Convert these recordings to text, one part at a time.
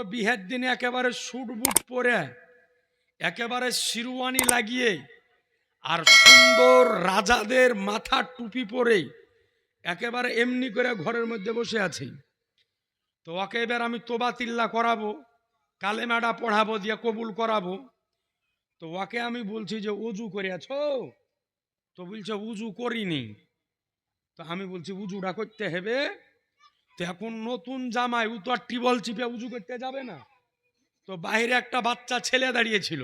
তো বিহের দিনে একেবারে স্যুট বুট পরে, একেবারে শিরুয়ানি লাগিয়ে আর সুন্দর রাজাদের মাথার টুপি পরে একেবারে এমনি করে ঘরের মধ্যে বসে আছি। তো ওকে এবার আমি তোবা তিল্লা করাবো কালেমাডা পড়াবো, দিয়ে কবুল করাবো। তো ওকে আমি বলছি যে, উজু করিয়াছ? তো বলছে, উজু করিনি। তো আমি বলছি, উজুটা করতে হবে। তো এখন নতুন জামাই, ও তো আর টিবল চিপে উজু করতে যাবে না। তো বাইরে একটা বাচ্চা ছেলে দাঁড়িয়েছিল।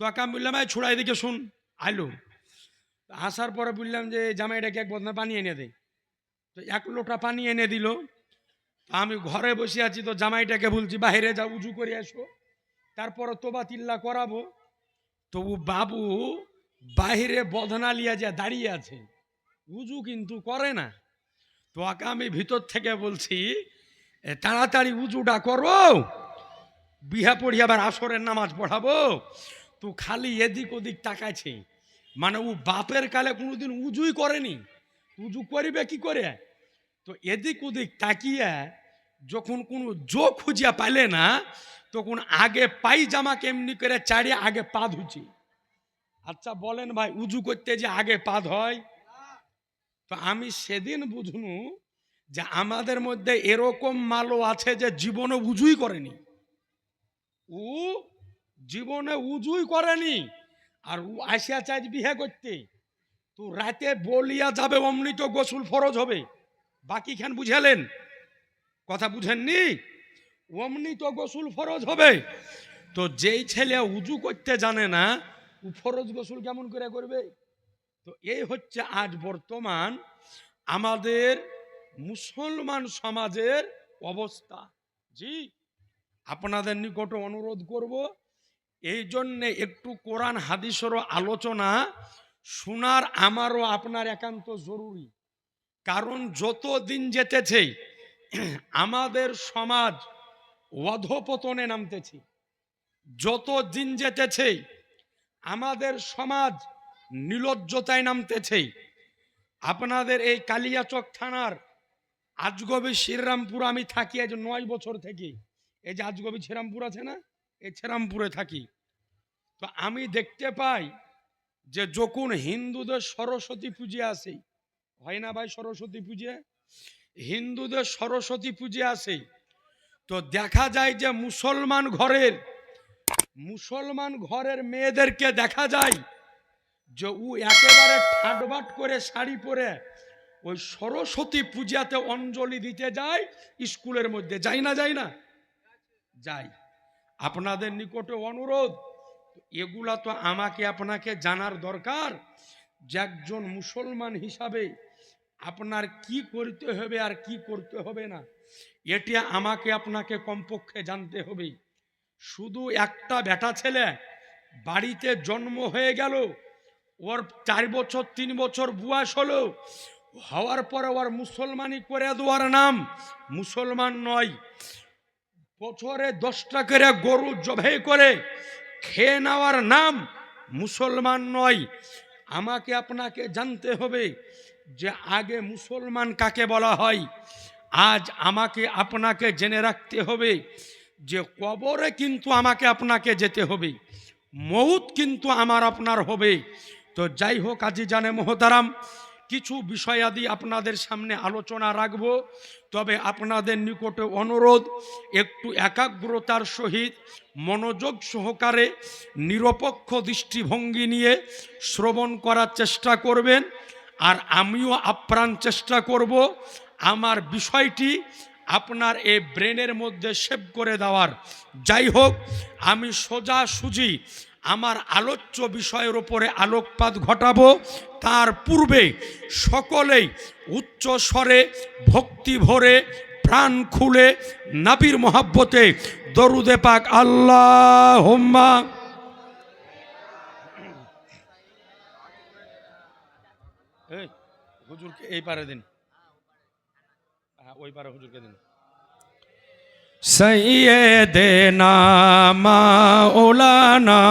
তো আমি বললাম, এই ছোড়া, এদিকে শুন, আইলো। আসার পরে বললাম যে জামাইটাকে এক বদনা পানি এনে দেয় তো এক লোটা পানি এনে দিল। আমি ঘরে বসে আছি, তো জামাইটাকে বলছি, বাইরে যা উজু করে আসো তারপরে তোবা তিল্লা করাবো। তো ও বাবু বাইরে বদনা লিয়া যা দাঁড়িয়ে আছে, উজু কিন্তু করে না। তো ওকে আমি ভিতর থেকে বলছি "এ, তাড়াতাড়ি উজুটা করো। বিহা পড়ি আবার আসরের নামাজ পড়াবো। তো খালি এদিক ওদিক তাকাইছে। মানে ও বাপের কালে কোনোদিন উজুই করেনি। উজু করিবে কি করে? তো এদিক ওদিক তাকিয়ে যখন কোনো জো খুঁজিয়া পাইলে না তখন আগে পাইজামা কেমনি করে চাড়িয়ে আগে পা ধুচি আচ্ছা বলেন ভাই উজু করতে যে আগে পা হয় তো আমি সেদিন বুঝনু যে আমাদের মধ্যে এরকম মালও আছে যে জীবনে উজুই করেনি। ও জীবনে উজুই করেনি। আর ও আসিয়া চাই বিহে করতে। তো রাতে বলিয়া যাবে অমনি তো গোসল ফরজ হবে। বাকি খান বুঝালেন? কথা বুঝেননি? অমনি তো গোসল ফরজ হবে। তো যেই ছেলে উজু করতে জানে না ও ফরজ গোসল কেমন করে করবে? তো এই হচ্ছে আজ বর্তমান আমাদের মুসলমান সমাজের অবস্থা। জি, আপনাদের নিকট অনুরোধ করব, এই জন্যে একটু কোরআন হাদিসেরও আলোচনা শোনার আমারও আপনার একান্ত জরুরি। কারণ যত দিন যেতেছে, আমাদের সমাজ অধপতনে নামতেছে। যত দিন যেতেছে, আমাদের সমাজ নিলজ্জতায় নামতেছে আপনাদের এই কালিয়াচক থানার আজগবি শ্রীরামপুর আমি থাকি আজ নয় বছর থেকে এই যে আজগবি শ্রীরামপুর আছে না? এই শ্রীরামপুরে থাকি। তো আমি দেখতে পাই যে যখন হিন্দুদের সরস্বতী পুজো আসে, হয় না ভাই সরস্বতী পুজো? হিন্দুদের সরস্বতী পুজো আসে, তো দেখা যায় যে মুসলমান ঘরের মুসলমান ঘরের মেয়েদেরকে দেখা যায় যে ও একেবারে ঠাটবাট করে শাড়ি পরে ওই সরস্বতী পূজাতে অঞ্জলি দিতে যায়, স্কুলের মধ্যে। যাই না যাই না? যাই আপনাদের নিকটে অনুরোধ, এগুলা তো আমাকে, আপনাকে জানার দরকার যে একজন মুসলমান হিসাবে আপনার কি করতে হবে আর কি করতে হবে না, এটি আমাকে, আপনাকে কমপক্ষে জানতে হবে। শুধু একটা বেটা ছেলে বাড়িতে জন্ম হয়ে গেল ওর চার বছর, তিন বছর বয়স হলো। হওয়ার পরে ওর মুসলমানি করে দেওয়ার নাম মুসলমান নয়। বছরে দশটা করে গরু জবাই করে খেয়ে নেওয়ার নাম মুসলমান নয়। আমাকে আপনাকে জানতে হবে যে আগে মুসলমান কাকে বলা হয়? আজ আমাকে আপনাকে জেনে রাখতে হবে যে কবরে কিন্তু আমাকে আপনাকে যেতে হবে, মৌত কিন্তু আমার আপনার হবে। তো যাই হোক, আজি জানে মোহতারাম, কিছু বিষয়াদি আপনাদের সামনে আলোচনা রাখব। তবে আপনাদের নিকটে অনুরোধ, একটু একাগ্রতার সহিত, মনোযোগ সহকারে, নিরপেক্ষ দৃষ্টিভঙ্গি নিয়ে শ্রবণ করার চেষ্টা করবেন। আর আমিও আপ্রাণ চেষ্টা করব আমার বিষয়টি আপনার এই ব্রেনের মধ্যে সেভ করে দেওয়ার। যাই হোক, আমি সোজা সুজি আমার আলোচ্য বিষয়ের ওপরে আলোকপাত ঘটাবো। তার পূর্বে সকলেই উচ্চ স্বরে, ভক্তি ভরে, প্রাণ খুলে নাবির মহাব্বতে দরুদে পাক আল্লাহ হোম্মা হুজুরকে এই পারে দিন। হ্যাঁ ওই পারে হুজুরকে দিন। সৈয়দেনা মাওলানা।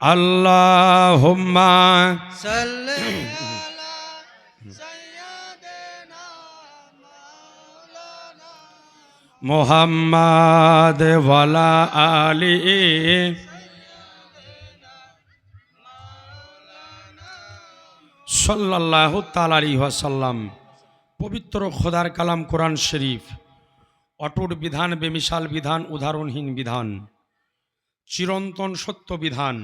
আল্লাহুম্মা সাল্লি আলা সৈয়দেনা মাওলানা। মুহাম্মাদ ওয়ালা আলি। সাল্লাল্লাহু তাআলা আলাইহি ওয়াসাল্লাম। পবিত্র খোদার কালাম কোরআন শরীফ, অটুট বিধান, বেমিশাল বিধান উদাহরণহীন বিধান, চিরন্তন সত্য বিধান,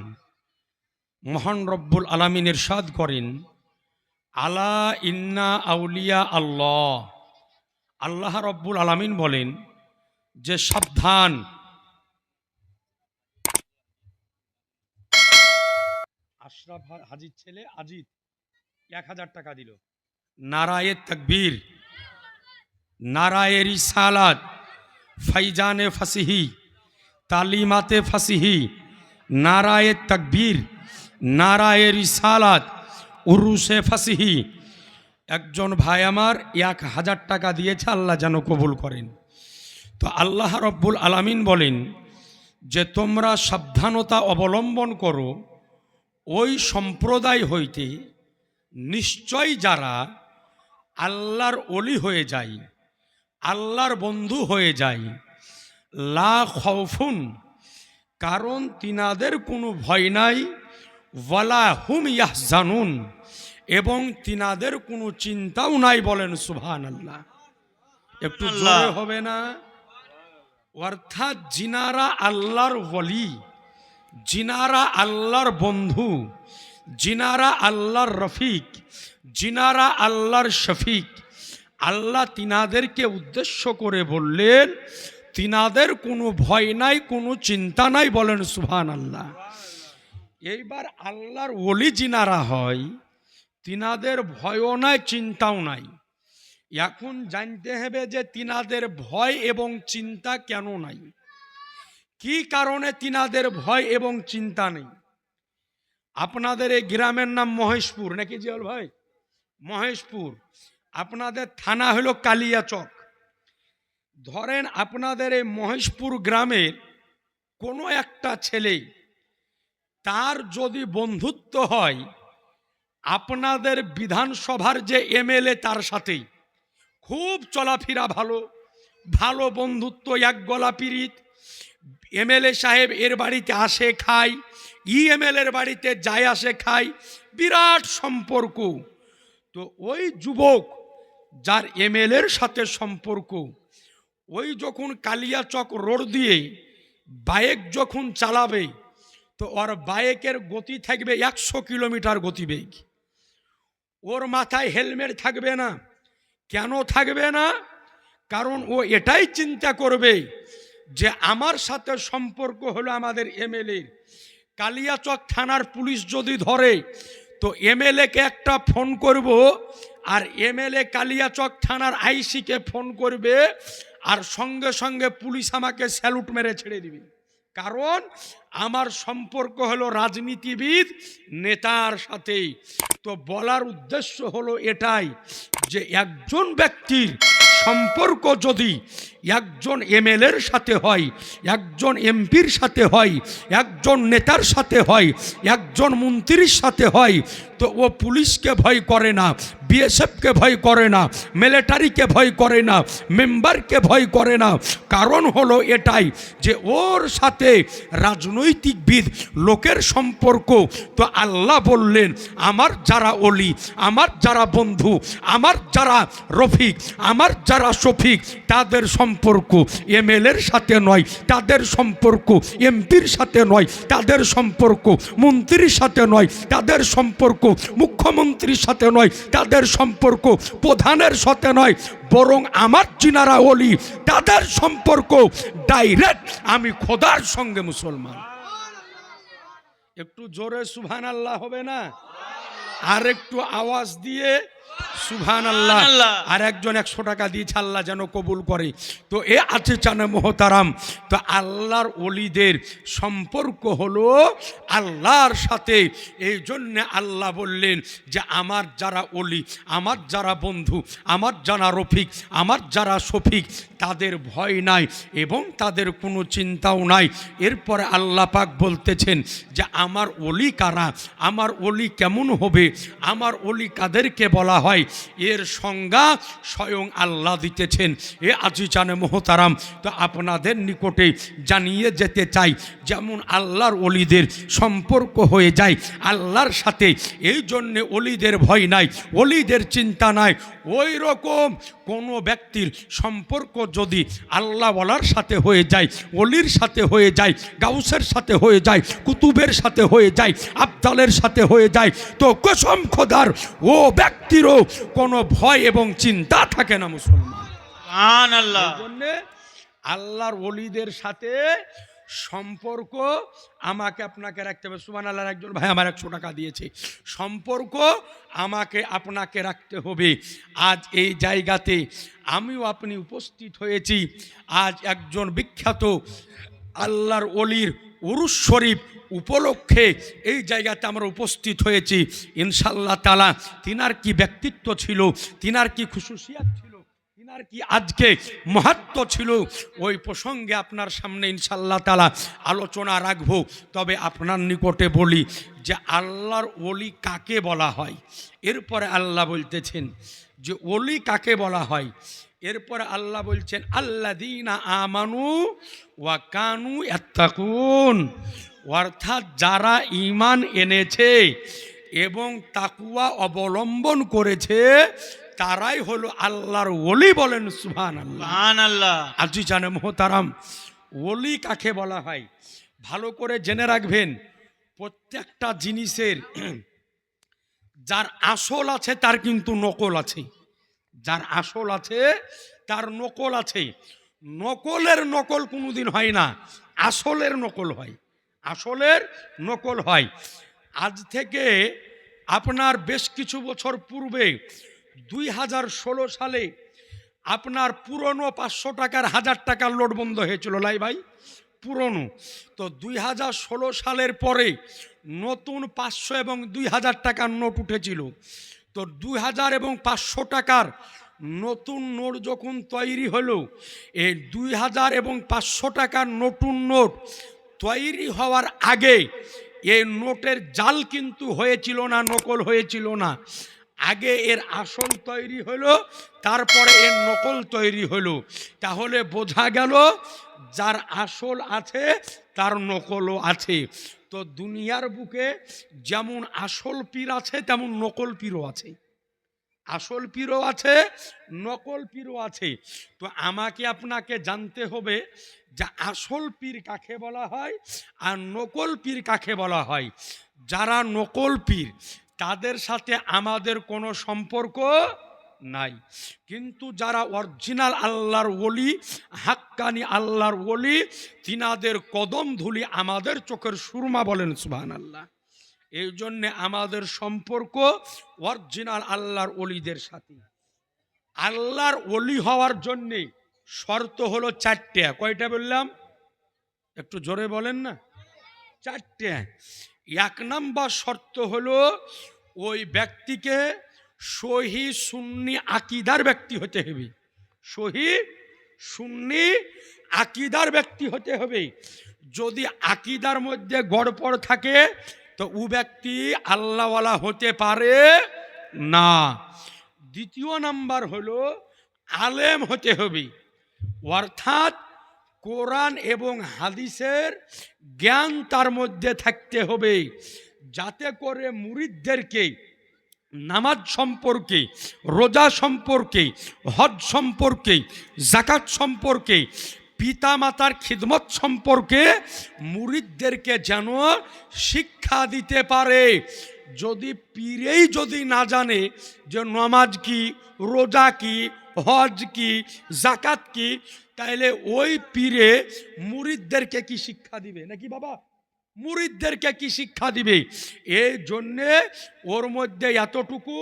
মহান রব্বুল আলামিন ইরশাদ করেন, আলা ইন্না আউলিয়া আল্লাহ। আল্লাহ রব্বুল আলামিন বলেন, যে সাবধান আশরাফ হাজির ছেলে আজিত এক হাজার টাকা দিল। নারায়ে তকবীর, নারায়ে রিসালাত, ফাইজানে ফাসিহি, তালিমাতে ফাসিহি, নারায়ে তকবীর, নারায়ে রিসালাত, উরুসে ফাসিহি। একজন ভাই আমার এক হাজার টাকা দিয়েছে, আল্লাহ যেন কবুল করেন। তো আল্লাহ রব্বুল আলামিন বলেন যে, তোমরা সাবধানতা অবলম্বন করো, ওই সম্প্রদায় হইতে নিশ্চয় যারা আল্লাহর অলি হয়ে যায় আল্লাহর বন্ধু হয়ে যায় লা খৌফুন কারণ তিনাদের কোনো ভয় নাই। ওয়ালা হুম ইয়াহ জানুন এবং তিনাদের কোনো চিন্তাও নাই বলেন সুবহান আল্লাহ একটু। জোরে হবে না? অর্থাৎ জিনারা আল্লাহর ওলি জিনারা আল্লাহর বন্ধু জিনারা আল্লাহর রফিক জিনারা আল্লাহর শফিক। আল্লাহ তিনাদেরকে উদ্দেশ্য করে বললেন, তিনাদের কোনো ভয় নাই, কোনো চিন্তা নাই বলেন সুভান আল্লাহ এইবার আল্লাহর ওলি জিনারা হয়, তিনাদের ভয়ও নাই, চিন্তাও নাই। এখন জানতে হবে যে তিনাদের ভয় এবং চিন্তা কেন নাই। কি কারণে তিনাদের ভয় এবং চিন্তা নেই? আপনাদের এই গ্রামের নাম মহেশপুর, নাকি জিয়াল ভাই? মহেশপুর। আপনাদের থানা হলো কালিয়াচক ধরেন আপনাদের এই মহেশপুর গ্রামের কোনো একটা ছেলে, তার যদি বন্ধুত্ব হয়, আপনাদের বিধানসভার যে এমএলএ তার সাথেই খুব চলাফেরা ভালো ভালো বন্ধুত্ব এক গলা পিরিত এমএলএ সাহেব এর বাড়িতে আসে, খায়, ই এমএলএর বাড়িতে যায়, আসে, খায়, বিরাট সম্পর্ক। তো ওই যুবক, যার এমএলএর সাথে সম্পর্ক, ওই যখন কালিয়াচক রোড দিয়ে বাইক যখন চালাবে, তো ওর বাইকের গতি থাকবে একশো কিলোমিটার গতিবেগ। ওর মাথায় হেলমেট থাকবে না। কেন থাকবে না? কারণ ও এটাই চিন্তা করবে যে আমার সাথে সম্পর্ক হলো আমাদের এমএলএ কালিয়াচক থানার পুলিশ যদি ধরে তো এমএলএকে একটা ফোন করব আর এমএলএ কালিয়াচক থানার আইসিকে ফোন করবে আর সঙ্গে সঙ্গে পুলিশ আমাকে স্যালুট মেরে ছেড়ে দিবে। কারণ আমার সম্পর্ক হলো রাজনীতিবিদ নেতার সাথেই। তো বলার উদ্দেশ্য হলো এটাই যে একজন ব্যক্তির সম্পর্ক যদি একজন এমএলএর সাথে হয়, একজন এমপির সাথে হয়, একজন নেতার সাথে হয়, একজন মন্ত্রীর সাথে হয়। তো ও পুলিশকে ভয় করে না, বিএসএফকে ভয় করে না, মিলিটারিকে ভয় করে না, মেম্বারকে ভয় করে না। কারণ হলো এটাই যে ওর সাথে রাজনৈতিকবিদ লোকের সম্পর্ক। তো আল্লাহ বললেন, আমার যারা অলি, আমার যারা বন্ধু, আমার যারা রফিক, আমার যারা শফিক, তাদের সম্পর্ক এমএলএর সাথে নয়, তাদের সম্পর্ক এমপির সাথে নয়, তাদের সম্পর্ক, মন্ত্রীর সাথে নয়, তাদের সম্পর্ক, মুখ্যমন্ত্রীর সাথে নয়, তাদের সম্পর্ক, প্রধানের সাথে নয়, বরং আমার চিনারা অলি, তাদের সম্পর্ক, ডাইরেক্ট আমি খোদার সঙ্গে মুসলমান। একটু জোরে সুভান আল্লাহ হবে না? আর একটু আওয়াজ দিয়ে সুভান আল্লাহ। আর একজন একশো টাকা দিয়েছে আল্লাহ যেন কবুল করে। তো এ আছে চানে মোহতারাম তো আল্লাহর অলিদের সম্পর্ক হলো আল্লাহর সাথে। এই জন্যে আল্লাহ বললেন যে আমার যারা অলি আমার যারা বন্ধু আমার যারা রফিক আমার যারা শফিক তাদের ভয় নাই এবং তাদের কোনো চিন্তাও নাই। এরপরে আল্লাহ পাক বলতেছেন যে আমার অলি কারা? আমার অলি কেমন হবে? আমার অলি কাদেরকে বলা হয়? এর সংজ্ঞা স্বয়ং আল্লাহ দিতেছেন। এ আজিজানে মোহতারাম, তো আপনাদের নিকটে জানিয়ে যেতে চাই, যেমন আল্লাহর অলিদের সম্পর্ক হয়ে যায়, আল্লাহর সাথে এই জন্যে অলিদের ভয় নাই, অলিদের চিন্তা নাই ওই রকম কোনো ব্যক্তির সম্পর্ক যদি আল্লাহ বলার সাথে হয়ে যায় অলির সাথে হয়ে যায় গাউসের সাথে হয়ে যায় কুতুবের সাথে হয়ে যায় আবদালের সাথে হয়ে যায় তো কসম খোদার ও ব্যক্তিরও কোনো ভয় এবং চিন্তা থাকে না মুসলমান। আল্লাহ আল্লাহর অলিদের সাথে সম্পর্ক আমাকে আপনাকে রাখতে হবে। সুবান আল্লাহর একজন ভাই আমার একশো টাকা দিয়েছে। সম্পর্ক আমাকে আপনাকে রাখতে হবে। আজ এই জায়গাতে আমিও আপনি উপস্থিত হয়েছি। আজ একজন বিখ্যাত আল্লাহর অলির উরুস শরীফ উপলক্ষে এই জায়গাতে আমরা উপস্থিত হয়েছি। ইনশাল্লাহ তালা তিনার কি ব্যক্তিত্ব ছিল, তিনার কি খুশুসিয়াত ছিল তিনার কি আজকে মহাত্ম ছিল, ওই প্রসঙ্গে আপনার সামনে ইনশাল্লাহ তালা আলোচনা রাখব। তবে আপনার নিকটে বলি যে আল্লাহর ওলি কাকে বলা হয়? এরপরে আল্লাহ বলতেছেন যে ওলি কাকে বলা হয়? এরপরে আল্লাহ বলছেন আল্লা দিনা আমানু ওয়া কানু এত্তাকুন অর্থাৎ যারা ইমান এনেছে এবং তাকুয়া অবলম্বন করেছে তারাই হলো আল্লাহর ওলি বলেন সুহান আল্লাহ আজি জানে মোহতারাম ওলি কাকে বলা হয়? ভালো করে জেনে রাখবেন প্রত্যেকটা জিনিসের যার আসল আছে তার কিন্তু নকল আছে। যার আসল আছে তার নকল আছে। নকলের নকল কোনোদিন হয় না আসলের নকল হয়। আসলের নকল হয়। আজ থেকে আপনার বেশ কিছু বছর পূর্বে দুই হাজার ষোলো সালে আপনার পুরনো পাঁচশো টাকার হাজার টাকার লোড বন্ধ হয়েছিল, লাই ভাই? পুরনো। তো দুই হাজার ষোলো সালের পরে নতুন পাঁচশো এবং দুই হাজার টাকার নোট উঠেছিল। তো দুই হাজার এবং পাঁচশো টাকার নতুন নোট যখন তৈরি হলো, এই দুই হাজার এবং পাঁচশো টাকার নতুন নোট তৈরি হওয়ার আগে এই নোটের জাল কিন্তু হয়েছিল না, নকল হয়েছিল না। আগে এর আসল তৈরি হলো, তারপরে এর নকল তৈরি হলো। তাহলে বোঝা গেল, যার আসল আছে, তার নকলও আছে। তো দুনিয়ার বুকে যেমন আসল পীর আছে, তেমন নকল পীরও আছে। আসল পীরও আছে, নকল পীরও আছে। তো আমাকে আপনাকে জানতে হবে যে আসল পীর কাকে বলা হয় আর নকল পীর কাকে বলা হয়? যারা নকল পীর তাদের সাথে আমাদের কোনো সম্পর্ক নাই। কিন্তু যারা অরিজিনাল আল্লাহর ওলি, হাক্কানি আল্লাহর ওলি, তিনাদের কদম ধুলি আমাদের চোখের সুরমা বলেন সুবাহান আল্লাহ এই জন্যে আমাদের সম্পর্ক অরিজিনাল আল্লাহর অলিদের সাথে। আল্লাহর অলি হওয়ার জন্যে শর্ত হলো চারটে। কয়টা বললাম? একটু জোরে বলেন না। চারটে। এক নাম্বার শর্ত হলো ওই ব্যক্তিকে সহি সুন্নি আকিদার ব্যক্তি হতে হবে। সহি সুন্নি আকিদার ব্যক্তি হতে হবে। যদি আকিদার মধ্যে গড়পড় থাকে, তো ও ব্যক্তি আল্লাহওয়ালা হতে পারে না। দ্বিতীয় নাম্বার হলো আলেম হতে হবে। অর্থাৎ কোরআন এবং হাদিসের জ্ঞান তার মধ্যে থাকতে হবে। যাতে করে মুরিদদেরকে নামাজ সম্পর্কে, রোজা সম্পর্কে, হজ সম্পর্কে জাকাত সম্পর্কে পিতা মাতার খিদমত সম্পর্কে মুরিদদেরকে যেন শিক্ষা দিতে পারে। যদি পীরেই যদি না জানে যে নমাজ কি, রোজা কি, হজ কি জাকাত কি তাহলে ওই পীরে মুরিদদেরকে কি শিক্ষা দিবে? নাকি বাবা? মুরিদদেরকে কি শিক্ষা দিবে? এই জন্যে ওর মধ্যে এতটুকু